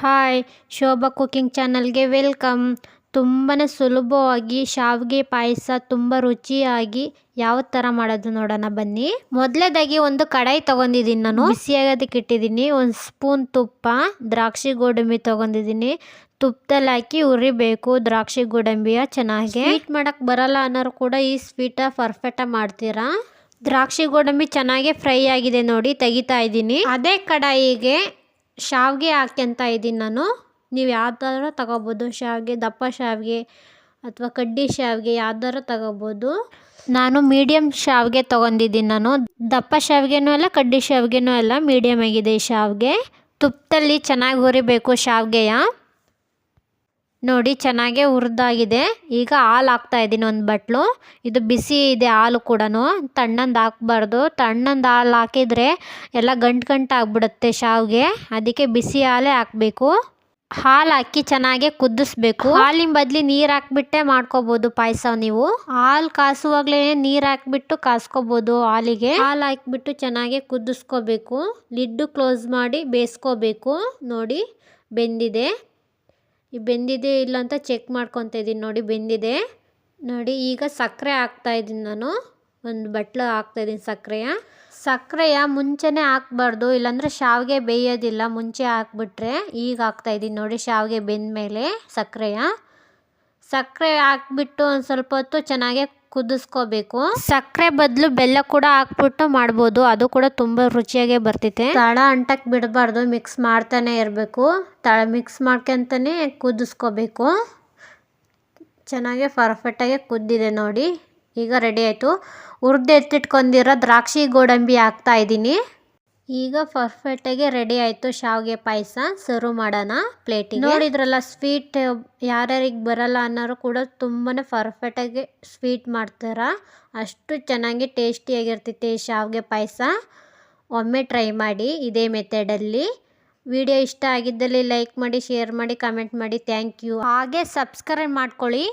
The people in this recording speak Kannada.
ಹಾಯ್ ಶೋಭಾ ಕುಕಿಂಗ್ ಚಾನಲ್ಗೆ ವೆಲ್ಕಮ್. ತುಂಬಾ ಸುಲಭವಾಗಿ ಶಾವಿಗೆ ಪಾಯಸ ತುಂಬ ರುಚಿಯಾಗಿ ಯಾವ ಥರ ಮಾಡೋದು ನೋಡೋಣ ಬನ್ನಿ. ಮೊದಲೇದಾಗಿ ಒಂದು ಕಡಾಯಿ ತೊಗೊಂಡಿದ್ದೀನಿ ನಾನು. ಬಿಸಿಯಾಗೋದಕ್ಕೆ ಇಟ್ಟಿದ್ದೀನಿ. ಒಂದು ಸ್ಪೂನ್ ತುಪ್ಪ ದ್ರಾಕ್ಷಿ ಗೋಡಂಬಿ ತೊಗೊಂಡಿದ್ದೀನಿ. ತುಪ್ಪದಲ್ಲಿ ಹಾಕಿ ಉರಿಬೇಕು ದ್ರಾಕ್ಷಿ ಗೋಡಂಬಿಯ ಚೆನ್ನಾಗಿ. ಸ್ವೀಟ್ ಮಾಡೋಕ್ಕೆ ಬರಲ್ಲ ಅನ್ನೋರು ಕೂಡ ಈ ಸ್ವೀಟ ಪರ್ಫೆಕ್ಟಾಗಿ ಮಾಡ್ತೀರಾ? ದ್ರಾಕ್ಷಿ ಗೋಡಂಬಿ ಚೆನ್ನಾಗಿ ಫ್ರೈ ಆಗಿದೆ ನೋಡಿ ತೆಗಿತಾ ಇದ್ದೀನಿ. ಅದೇ ಕಡಾಯಿಗೆ ಶಾವಿಗೆ ಹಾಕ್ಯಂತ ಇದ್ದೀನಿ ನಾನು. ನೀವು ಯಾವ್ದಾದ್ರು ತಗೋಬೋದು? ಶಾವಿಗೆ, ದಪ್ಪ ಶಾವಿಗೆ ಅಥವಾ ಕಡ್ಡಿ ಶಾವಿಗೆ ಯಾವ್ದಾದ್ರು ತಗೋಬೋದು? ನಾನು ಮೀಡಿಯಮ್ ಶಾವಿಗೆ ತೊಗೊಂಡಿದ್ದೀನಿ ನಾನು. ದಪ್ಪ ಶಾವಿಗೆನೂ ಅಲ್ಲ, ಕಡ್ಡಿ ಶಾವಿಗೆನೂ ಅಲ್ಲ ಮೀಡಿಯಮ್ ಆಗಿದೆ ಈ ಶಾವಿಗೆ. ತುಪ್ಪದಲ್ಲಿ ಚೆನ್ನಾಗಿ ಹುರಿಬೇಕು ಶಾವಿಗೆಯ. ನೋಡಿ, ಚೆನ್ನಾಗೆ ಹುರಿದಾಗಿದೆ. ಈಗ ಹಾಲು ಹಾಕ್ತಾ ಇದ್ದೀನಿ ಒಂದು ಬಟ್ಲು. ಇದು ಬಿಸಿ ಇದೆ ಹಾಲು ಕೂಡ ತಣ್ಣಂದು ಹಾಕ್ಬಾರ್ದು. ತಣ್ಣಂದು ಹಾಲು ಹಾಕಿದರೆ ಎಲ್ಲ ಗಂಟು ಗಂಟು ಆಗಿಬಿಡುತ್ತೆ ಶಾವಿಗೆ. ಅದಕ್ಕೆ ಬಿಸಿ ಹಾಲೇ ಹಾಕಬೇಕು. ಹಾಲು ಹಾಕಿ ಚೆನ್ನಾಗಿ ಕುದಿಸ್ಬೇಕು. ಹಾಲಿನ ಬದಲಿ ನೀರು ಹಾಕ್ಬಿಟ್ಟೆ ಮಾಡ್ಕೋಬೋದು ಪಾಯಸ ನೀವು. ಹಾಲು ಕಾಸುವಾಗಲೇ ನೀರು ಹಾಕ್ಬಿಟ್ಟು ಕಾಸ್ಕೋಬೋದು ಹಾಲಿಗೆ. ಹಾಲು ಹಾಕ್ಬಿಟ್ಟು ಚೆನ್ನಾಗಿ ಕುದಿಸ್ಕೋಬೇಕು. ಲಿಡ್ಡು ಕ್ಲೋಸ್ ಮಾಡಿ ಬೇಯಿಸ್ಕೋಬೇಕು. ನೋಡಿ, ಬೆಂದಿದೆ. ಬೆಂದಿದೆ ಇಲ್ಲ ಅಂತ ಚೆಕ್ ಮಾಡ್ಕೊತ ಇದ್ದೀನಿ ನೋಡಿ, ಬೆಂದಿದೆ. ನೋಡಿ, ಈಗ ಸಕ್ಕರೆ ಹಾಕ್ತಾ ಇದ್ದೀನಿ ನಾನು. ಒಂದು ಬಟ್ಲು ಹಾಕ್ತಾ ಇದ್ದೀನಿ ಸಕ್ಕರೆಯ. ಸಕ್ಕರೆಯ ಮುಂಚೆನೇ ಹಾಕ್ಬಾರ್ದು, ಇಲ್ಲಾಂದರೆ ಶಾವಿಗೆ ಬೇಯೋದಿಲ್ಲ. ಮುಂಚೆ ಹಾಕ್ಬಿಟ್ರೆ ಈಗ ಹಾಕ್ತಾ ಇದ್ದೀನಿ ನೋಡಿ, ಶಾವಿಗೆ ಬೆಂದ ಮೇಲೆ ಸಕ್ಕರೆಯ. ಸಕ್ಕರೆ ಹಾಕ್ಬಿಟ್ಟು ಒಂದು ಸ್ವಲ್ಪ ಹೊತ್ತು ಚೆನ್ನಾಗೆ ಕುದಿಸ್ಕೋಬೇಕು. ಸಕ್ಕರೆ ಬದಲು ಬೆಲ್ಲ ಕೂಡ ಹಾಕ್ಬಿಟ್ಟು ಮಾಡ್ಬೋದು. ಅದು ಕೂಡ ತುಂಬ ರುಚಿಯಾಗೆ ಬರ್ತೈತೆ ತಳ ಅಂಟಕ್ಕೆ ಬಿಡಬಾರ್ದು ಮಿಕ್ಸ್ ಮಾಡ್ತಾನೆ ಇರಬೇಕು. ತಳ ಮಿಕ್ಸ್ ಮಾಡ್ಕೊಂತಾನೆ ಕುದಿಸ್ಕೋಬೇಕು. ಚೆನ್ನಾಗೆ ಪರ್ಫೆಕ್ಟಾಗಿ ಕುದ್ದಿದೆ ನೋಡಿ. ಈಗ ರೆಡಿ ಆಯಿತು. ಹುರಿದು ಎತ್ತಿಟ್ಕೊಂಡಿರೋ ದ್ರಾಕ್ಷಿ ಗೋಡಂಬಿ ಹಾಕ್ತಾ ಇದ್ದೀನಿ. ಈಗ ಪರ್ಫೆಕ್ಟಾಗಿ ರೆಡಿ ಆಯಿತು ಶಾವಿಗೆ ಪಾಯಸ. ಸರ್ವ್ ಮಾಡೋಣ ಪ್ಲೇಟಿಗೆ ನೋಡಿದ್ರಲ್ಲ ಸ್ವೀಟ್ ಯಾರ್ಯಾರಿಗೆ ಬರಲ್ಲ ಅನ್ನೋರು ಕೂಡ ತುಂಬಾ ಪರ್ಫೆಕ್ಟಾಗಿ ಸ್ವೀಟ್ ಮಾಡ್ತಾರೆ. ಅಷ್ಟು ಚೆನ್ನಾಗಿ ಟೇಸ್ಟಿಯಾಗಿರ್ತೈತೆ ಈ ಶಾವಿಗೆ ಪಾಯಸ. ಒಮ್ಮೆ ಟ್ರೈ ಮಾಡಿ ಇದೇ ಮೆಥಡಲ್ಲಿ ವಿಡಿಯೋ ಇಷ್ಟ ಆಗಿದ್ದಲ್ಲಿ ಲೈಕ್ ಮಾಡಿ ಶೇರ್ ಮಾಡಿ ಕಮೆಂಟ್ ಮಾಡಿ. ಥ್ಯಾಂಕ್ ಯು ಹಾಗೆ ಸಬ್ಸ್ಕ್ರೈಬ್ ಮಾಡ್ಕೊಳ್ಳಿ.